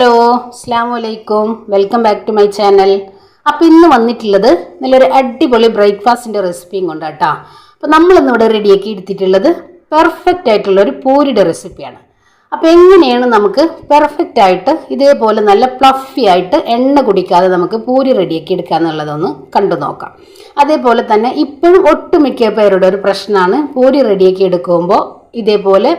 Hello അസ്സാം വലൈക്കും welcome back to my channel. അപ്പോൾ ഇന്ന് വന്നിട്ടുള്ളത് നല്ലൊരു അടിപൊളി ബ്രേക്ക്ഫാസ്റ്റിന്റെ റെസിപ്പിയും കൊണ്ടാട്ടോ. അപ്പോൾ നമ്മളിന്ന് ഇവിടെ റെഡിയാക്കി എടുത്തിട്ടുള്ളത് പെർഫെക്റ്റ് ആയിട്ടുള്ള ഒരു പൂരിയുടെ റെസിപ്പിയാണ്. അപ്പോൾ എങ്ങനെയാണ് നമുക്ക് പെർഫെക്റ്റ് ആയിട്ട് ഇതേപോലെ നല്ല പ്ലഫി ആയിട്ട് എണ്ണ കുടിക്കാതെ നമുക്ക് പൂരി റെഡിയാക്കി എടുക്കുക എന്നുള്ളതൊന്ന് കണ്ടു നോക്കാം. അതേപോലെ തന്നെ ഇപ്പോഴും ഒട്ടുമിക്ക പേരുടെ ഒരു പ്രശ്നമാണ് പൂരി റെഡിയാക്കി എടുക്കുമ്പോൾ ഇതേപോലെ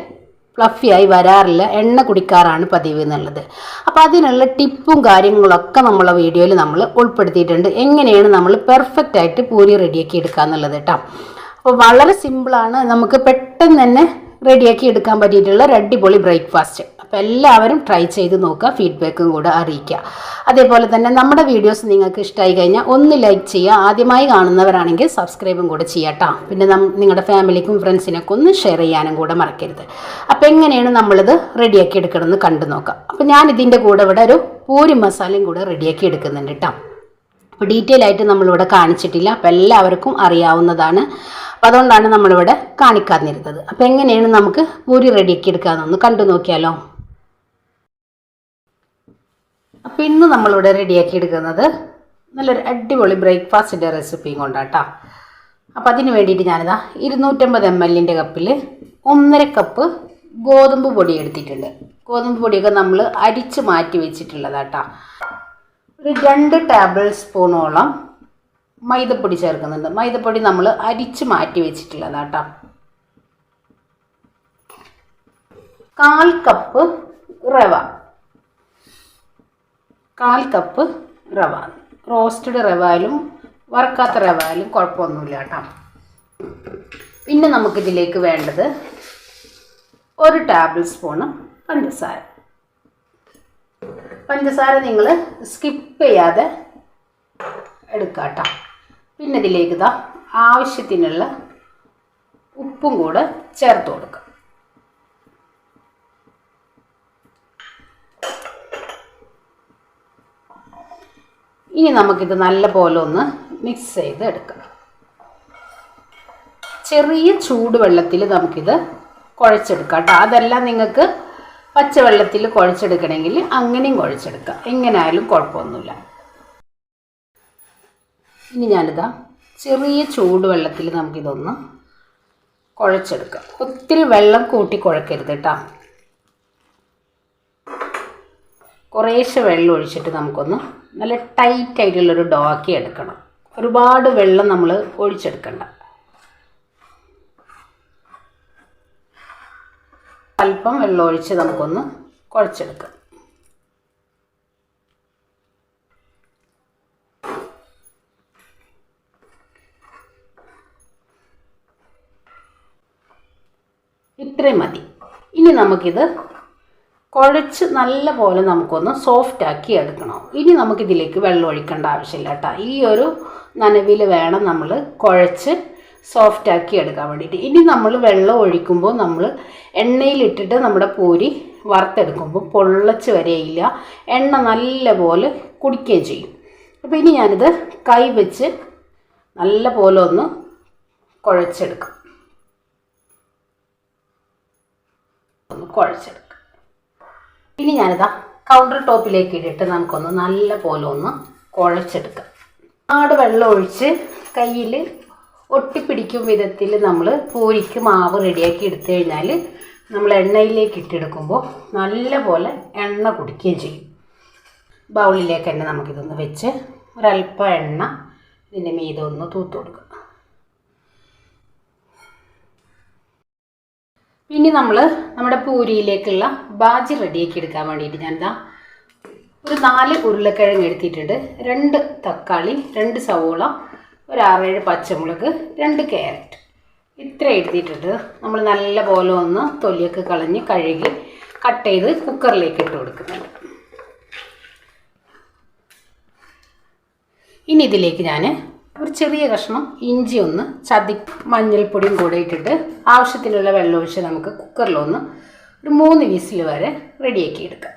ഫ്ലഫിയായി വരാറില്ല. എണ്ണ കുടിക്കാറാണ് പതിവ് എന്നുള്ളത്. അപ്പോൾ അതിനുള്ള ടിപ്പും കാര്യങ്ങളൊക്കെ നമ്മളെ വീഡിയോയിൽ നമ്മൾ ഉൾപ്പെടുത്തിയിട്ടുണ്ട്. എങ്ങനെയാണ് നമ്മൾ പെർഫെക്റ്റ് ആയിട്ട് പൂരി റെഡിയാക്കി എടുക്കുക എന്നുള്ളത് കേട്ടോ അപ്പോൾ വളരെ സിമ്പിളാണ് നമുക്ക് പെട്ടെന്ന് തന്നെ റെഡിയാക്കി എടുക്കാൻ പറ്റിയിട്ടുള്ള ഒരു അടിപൊളി ബ്രേക്ക്ഫാസ്റ്റ് അപ്പോൾ എല്ലാവരും ട്രൈ ചെയ്ത് നോക്കുക ഫീഡ്ബാക്കും കൂടെ അറിയിക്കുക. അതേപോലെ തന്നെ നമ്മുടെ വീഡിയോസ് നിങ്ങൾക്ക് ഇഷ്ടമായി കഴിഞ്ഞാൽ ഒന്ന് ലൈക്ക് ചെയ്യുക. ആദ്യമായി കാണുന്നവരാണെങ്കിൽ സബ്സ്ക്രൈബും കൂടെ ചെയ്യാട്ടോ പിന്നെ നിങ്ങളുടെ ഫാമിലിക്കും ഫ്രണ്ട്സിനൊക്കെ ഒന്ന് ഷെയർ ചെയ്യാനും കൂടെ മറക്കരുത്. അപ്പോൾ എങ്ങനെയാണ് നമ്മളിത് റെഡിയാക്കി എടുക്കണമെന്ന് കണ്ടു നോക്കാം. അപ്പോൾ ഞാൻ ഇതിന്റെ കൂടെ ഇവിടെ ഒരു പൂരി മസാലയും കൂടെ റെഡിയാക്കി എടുക്കുന്നുണ്ട് കേട്ടോ അപ്പോൾ ഡീറ്റെയിൽ ആയിട്ട് നമ്മളിവിടെ കാണിച്ചിട്ടില്ല. അപ്പോൾ എല്ലാവർക്കും അറിയാവുന്നതാണ്. അപ്പോൾ അതുകൊണ്ടാണ് നമ്മളിവിടെ കാണിക്കാതിരുന്നത്. അപ്പോൾ എങ്ങനെയാണ് നമുക്ക് പൂരി റെഡിയാക്കി എടുക്കാമെന്നൊന്ന് കണ്ടു നോക്കിയാലോ. അപ്പോൾ ഇന്ന് നമ്മളിവിടെ റെഡിയാക്കി എടുക്കുന്നത് നല്ലൊരു അടിപൊളി ബ്രേക്ക്ഫാസ്റ്റിന്റെ റെസിപ്പിയും കൊണ്ടാട്ടോ. അപ്പോൾ അതിന് വേണ്ടിയിട്ട് ഞാനിതാ ഇരുന്നൂറ്റമ്പത് എം എല്ലിന്റെ കപ്പിൽ ഒന്നര കപ്പ് ഗോതമ്പ് പൊടി എടുത്തിട്ടുണ്ട്. ഗോതമ്പ് പൊടിയൊക്കെ നമ്മൾ അരിച്ച് മാറ്റി വെച്ചിട്ടുള്ളതാട്ടോ. ഒരു രണ്ട് ടേബിൾ സ്പൂണോളം മൈദപ്പൊടി ചേർക്കുന്നുണ്ട്. മൈദപ്പൊടി നമ്മൾ അരിച്ച് മാറ്റി വെച്ചിട്ടുള്ളതാട്ടോ. കാൽ കപ്പ് റവ കാൽ കപ്പ് റവ. റോസ്റ്റഡ് റവ ആയാലും വറുക്കാത്ത റവ ആയാലും കുഴപ്പമൊന്നുമില്ല കേട്ടോ. പിന്നെ നമുക്കിതിലേക്ക് വേണ്ടത് ഒരു ടേബിൾ സ്പൂണ് പഞ്ചസാര. പഞ്ചസാര നിങ്ങൾ സ്കിപ്പ് ചെയ്യാതെ എടുക്കാട്ടോ കേട്ടോ. പിന്നെ ഇതിലേക്ക് ഇതാ ആവശ്യത്തിനുള്ള ഉപ്പും കൂടെ ചേർത്ത് കൊടുക്കുക. ഇനി നമുക്കിത് നല്ല പോലെ ഒന്ന് മിക്സ് ചെയ്ത് എടുക്കാം ചെറിയ ചൂടുവെള്ളത്തിൽ നമുക്കിത് കുഴച്ചെടുക്കാം കേട്ടോ. അതെല്ലാം നിങ്ങൾക്ക് പച്ചവെള്ളത്തിൽ കുഴച്ചെടുക്കണമെങ്കിൽ അങ്ങനെയും കുഴച്ചെടുക്കാം. എങ്ങനെയായാലും കുഴപ്പമൊന്നുമില്ല. ഇനി ഞാനിതാ ചെറിയ ചൂടുവെള്ളത്തിൽ നമുക്കിതൊന്ന് കുഴച്ചെടുക്കാം. ഒത്തിരി വെള്ളം കൂട്ടി കുഴക്കരുത് കേട്ടോ. കുറേശ്ശെ വെള്ളം ഒഴിച്ചിട്ട് നമുക്കൊന്ന് നല്ല ടൈറ്റ് ആയിട്ടുള്ളൊരു ഡോക്കി എടുക്കണം. ഒരുപാട് വെള്ളം നമ്മൾ ഒഴിച്ചെടുക്കണ്ട. അല്പം വെള്ളം ഒഴിച്ച് നമുക്കൊന്ന് കുഴച്ചെടുക്കാം ഇത്രയും മതി. ഇനി നമുക്കിത് കുഴച്ച് നല്ല പോലെ നമുക്കൊന്ന് സോഫ്റ്റ് ആക്കി എടുക്കണം. ഇനി നമുക്കിതിലേക്ക് വെള്ളം ഒഴിക്കേണ്ട ആവശ്യമില്ല കേട്ടോ. ഈ ഒരു നനവിൽ വേണം നമ്മൾ കുഴച്ച് സോഫ്റ്റ് ആക്കി എടുക്കാൻ വേണ്ടിയിട്ട്. ഇനി നമ്മൾ വെള്ളം ഒഴിക്കുമ്പോൾ നമ്മൾ എണ്ണയിലിട്ടിട്ട് നമ്മുടെ പൂരി വറുത്തെടുക്കുമ്പോൾ പൊള്ളച്ച് വരെയില്ല എണ്ണ നല്ല പോലെ കുടിക്കുകയും ചെയ്യും. അപ്പോൾ ഇനി ഞാനിത് കൈ വെച്ച് നല്ല പോലെ ഒന്ന് കുഴച്ചെടുക്കും. ഒന്ന് കുഴച്ചെടുക്കും. ഇനി ഞാനിതാ കൗണ്ടർ ടോപ്പിലേക്ക് ഇട്ടിട്ട് നമുക്കൊന്ന് നല്ല പോലെ ഒന്ന് കുഴച്ചെടുക്കാം. ആട് വെള്ളം ഒഴിച്ച് കയ്യിൽ ഒട്ടിപ്പിടിക്കും വിധത്തിൽ നമ്മൾ പൂരിക്ക് മാവ് റെഡിയാക്കി എടുത്തു കഴിഞ്ഞാൽ നമ്മൾ എണ്ണയിലേക്ക് ഇട്ടെടുക്കുമ്പോൾ നല്ല പോലെ എണ്ണ കുടിക്കുകയും ചെയ്യും. ബൗളിലേക്ക് തന്നെ നമുക്കിതൊന്ന് വെച്ച് ഒരല്പം എണ്ണ ഇതിന്റെ മീതൊന്ന് ഒന്ന് തൂത്ത് കൊടുക്കുക ഇനി നമ്മൾ നമ്മുടെ പൂരിയിലേക്കുള്ള ബാജി റെഡിയാക്കി എടുക്കാൻ വേണ്ടിയിട്ട് ഞാനിതാ ഒരു നാല് ഉരുളക്കിഴങ്ങ് എടുത്തിട്ടുണ്ട്. രണ്ട് തക്കാളി രണ്ട് സവോള ഒരു ആറേഴ് പച്ചമുളക് രണ്ട് ക്യാരറ്റ്. ഇത്ര എടുത്തിട്ടുണ്ട്. നമ്മൾ നല്ല പോലെ ഒന്ന് തൊലിയൊക്കെ കളഞ്ഞ് കഴുകി കട്ട് ചെയ്ത് കുക്കറിലേക്ക് ഇട്ട് കൊടുക്കുന്നുണ്ട്. ഇനി ഇതിലേക്ക് ഞാൻ ഒരു ചെറിയ കഷ്ണം ഇഞ്ചി ഒന്ന് ചതി മഞ്ഞൾപ്പൊടിയും കൂടെ ഇട്ടിട്ട് ആവശ്യത്തിനുള്ള വെള്ളമൊഴിച്ച് നമുക്ക് കുക്കറിലൊന്ന് ഒരു മൂന്ന് വിസിൽ വരെ റെഡിയാക്കി എടുക്കാം.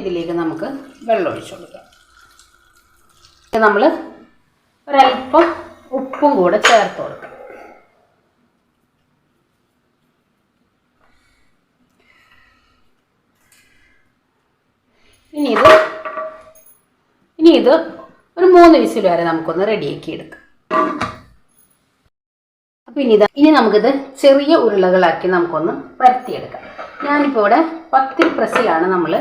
ഇതിലേക്ക് നമുക്ക് വെള്ളം ഒഴിച്ചു കൊടുക്കാം. നമ്മൾ ഒരല്പം ഉപ്പും കൂടെ ചേർത്ത് കൊടുക്കാം. ഇനി ഇത് ഇനി ഇത് മൂന്ന് വിസിൽ വരെ നമുക്കൊന്ന് റെഡിയാക്കി എടുക്കാം. അപ്പോൾ ഇനി ഇതാ ഇനി നമുക്കിത് ചെറിയ ഉരുളകളാക്കി നമുക്കൊന്ന് പരത്തിയെടുക്കാം ഞാനിപ്പോൾ ഇവിടെ പത്തിൽ പ്രസ്സിലാണ് നമ്മൾ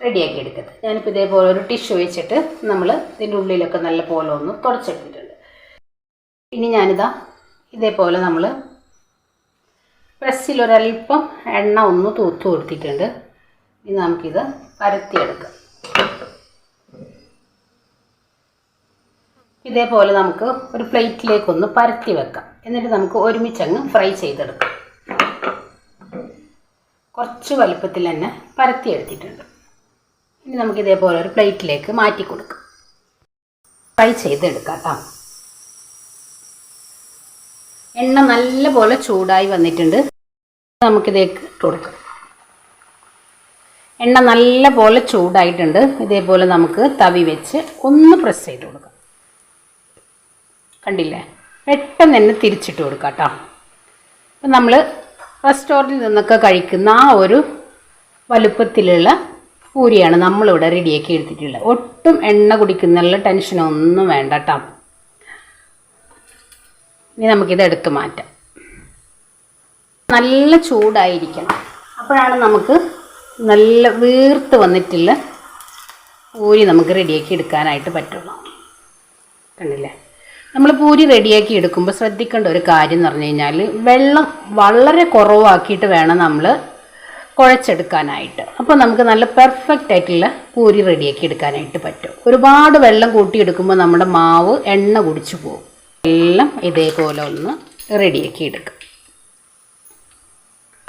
റെഡിയാക്കി എടുക്കുന്നത്. ഞാനിപ്പോൾ ഇതേപോലെ ഒരു ടിഷ്യൂ വെച്ചിട്ട് നമ്മൾ ഇതിന്റെ ഉള്ളിലൊക്കെ നല്ല പോലെ ഒന്ന് തുടച്ചെടുത്തിട്ടുണ്ട്. ഇനി ഞാനിതാ ഇതേപോലെ നമ്മൾ പ്രസ്സിൽ എണ്ണ ഒന്ന് തൂത്ത് കൊടുത്തിട്ടുണ്ട്. ഇനി നമുക്കിത് പരത്തിയെടുക്കാം. ഇതേപോലെ നമുക്ക് ഒരു പ്ലേറ്റിലേക്കൊന്ന് പരത്തി വെക്കാം. എന്നിട്ട് നമുക്ക് ഒരുമിച്ചങ്ങ് ഫ്രൈ ചെയ്തെടുക്കാം. കുറച്ച് വലുപ്പത്തിൽ തന്നെ പരത്തി എടുത്തിട്ടുണ്ട്. ഇനി നമുക്ക് ഇതേപോലെ ഒരു പ്ലേറ്റിലേക്ക് മാറ്റി കൊടുക്കാം. ഫ്രൈ ചെയ്തെടുക്കാം കേട്ടോ. എണ്ണ നല്ലപോലെ ചൂടായി വന്നിട്ടുണ്ട്. നമുക്കിതേക്ക് ഇട്ട് കൊടുക്കാം. എണ്ണ നല്ല പോലെ ചൂടായിട്ടുണ്ട്. ഇതേപോലെ നമുക്ക് തവി വെച്ച് ഒന്ന് പ്രസ് ചെയ്ത് കൊടുക്കാം. കണ്ടില്ലേ? പെട്ടെന്ന് തന്നെ തിരിച്ചിട്ട് കൊടുക്കാം കേട്ടോ അപ്പം നമ്മൾ റെസ്റ്റോറന്റിൽ നിന്നൊക്കെ കഴിക്കുന്ന ആ ഒരു വലുപ്പത്തിലുള്ള പൂരിയാണ് നമ്മളിവിടെ റെഡിയാക്കി എടുത്തിട്ടുള്ളത്. ഒട്ടും എണ്ണ കുടിക്കുന്നുള്ള ടെൻഷനൊന്നും വേണ്ട കേട്ടോ ഇനി നമുക്കിത് എടുത്ത് മാറ്റാം. നല്ല ചൂടായിരിക്കണം. അപ്പോഴാണ് നമുക്ക് നല്ല വീർത്ത് വന്നിട്ടുള്ള പൂരി നമുക്ക് റെഡിയാക്കി എടുക്കാനായിട്ട് പറ്റുള്ളൂ. കണ്ടില്ലേ? നമ്മൾ പൂരി റെഡിയാക്കി എടുക്കുമ്പോൾ ശ്രദ്ധിക്കേണ്ട ഒരു കാര്യം എന്ന് പറഞ്ഞു കഴിഞ്ഞാൽ വെള്ളം വളരെ കുറവാക്കിയിട്ട് വേണം നമ്മൾ കുഴച്ചെടുക്കാനായിട്ട്. അപ്പോൾ നമുക്ക് നല്ല പെർഫെക്റ്റ് ആയിട്ടുള്ള പൂരി റെഡിയാക്കി എടുക്കാനായിട്ട് പറ്റും. ഒരുപാട് വെള്ളം കൂട്ടിയെടുക്കുമ്പോൾ നമ്മുടെ മാവ് എണ്ണ കുടിച്ചു പോകും. എല്ലാം ഇതേപോലെ ഒന്ന് റെഡിയാക്കി എടുക്കാം.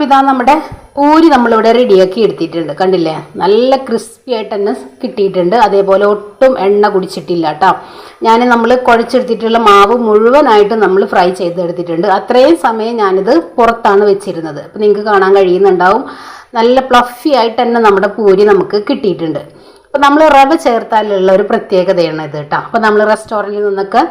അപ്പോൾ ഇതാ നമ്മുടെ പൂരി നമ്മളിവിടെ റെഡിയാക്കി എടുത്തിട്ടുണ്ട്. കണ്ടില്ലേ? നല്ല ക്രിസ്പി ആയിട്ട് തന്നെ കിട്ടിയിട്ടുണ്ട്. അതേപോലെ ഒട്ടും എണ്ണ കുടിച്ചിട്ടില്ല കേട്ടോ. ഞാൻ നമ്മൾ കുഴച്ചെടുത്തിട്ടുള്ള മാവ് മുഴുവനായിട്ട് നമ്മൾ ഫ്രൈ ചെയ്തെടുത്തിട്ടുണ്ട്. അത്രയും സമയം ഞാനിത് പുറത്താണ് വെച്ചിരുന്നത്. അപ്പോൾ നിങ്ങൾക്ക് കാണാൻ കഴിയുന്നുണ്ടാവും. നല്ല പ്ലഫി ആയിട്ട് തന്നെ നമ്മുടെ പൂരി നമുക്ക് കിട്ടിയിട്ടുണ്ട്. അപ്പോൾ നമ്മൾ റവ ചേർത്താലുള്ള ഒരു പ്രത്യേകതയാണ് ഇത് കേട്ടോ. അപ്പോൾ നമ്മൾ റെസ്റ്റോറന്റിൽ നിന്നൊക്കെ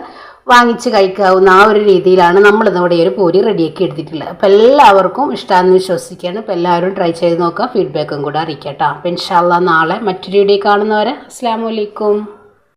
വാങ്ങിച്ച് കഴിക്കാവുന്ന ആ ഒരു രീതിയിലാണ് നമ്മൾ നമ്മളിന്നിവിടെ ഒരു പൂരി റെഡിയാക്കി എടുത്തിട്ടുള്ളത്. അപ്പോൾ എല്ലാവർക്കും ഇഷ്ടമാണെന്ന് വിശ്വസിക്കുകയാണ്. അപ്പോൾ എല്ലാവരും ട്രൈ ചെയ്ത് നോക്കുക. ഫീഡ്ബാക്കും കൂടെ അറിയിക്കാം കേട്ടോ. അപ്പോൾ ഇൻഷാല്ല നാളെ മറ്റൊരു വീഡിയോ കാണുന്നവരെ അസ്സാം വലൈക്കും